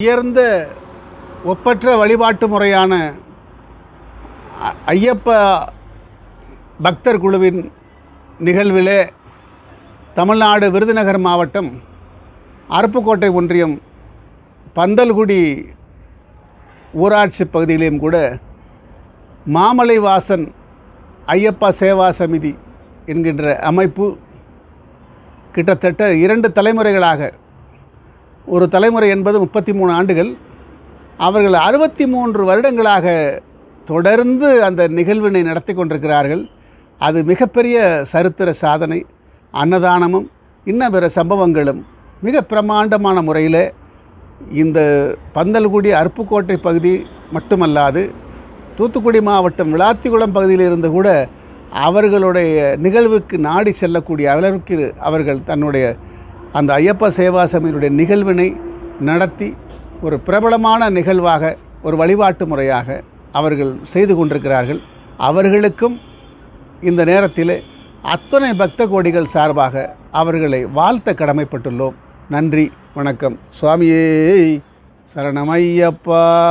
உயர்ந்த ஒப்பற்ற வழிபாட்டு முறையான அ- ஐயப்ப பக்தர் குழுவின் நிகழ்விலே தமிழ்நாடு விருதுநகர் மாவட்டம் அருப்புக்கோட்டை ஒன்றியம் பந்தல்குடி ஊராட்சி பகுதியிலையும் கூட மாமலை வாசன் ஐயப்பா சேவா சமிதி என்கின்ற அமைப்பு கிட்டத்தட்ட இரண்டு தலைமுறைகளாக ஒரு தலைமுறை என்பது முப்பத்தி மூணு ஆண்டுகள். அவர்கள் அறுபத்தி மூன்று வருடங்களாக தொடர்ந்து அந்த நிகழ்வினை நடத்தி கொண்டிருக்கிறார்கள். அது மிகப்பெரிய சரித்திர சாதனை. அன்னதானமும் இன்ன பிற சம்பவங்களும் மிக பிரமாண்டமான முறையில் இந்த பந்தல்குடி அருப்புக்கோட்டை பகுதி மட்டுமல்லாது தூத்துக்குடி மாவட்டம் விளாத்திக்குளம் பகுதியில் இருந்து கூட அவர்களுடைய நிகழ்வுக்கு நாடி செல்லக்கூடிய அளவிற்கு அவர்கள் தன்னுடைய அந்த ஐயப்ப சேவா நிகழ்வினை நடத்தி ஒரு பிரபலமான நிகழ்வாக ஒரு வழிபாட்டு முறையாக அவர்கள் செய்து கொண்டிருக்கிறார்கள். அவர்களுக்கும் இந்த நேரத்தில் அத்தனை பக்த கோடிகள் சார்பாக அவர்களை வாழ்த்த கடமைப்பட்டுள்ளோம். நன்றி வணக்கம். சுவாமியே சரணமையப்பா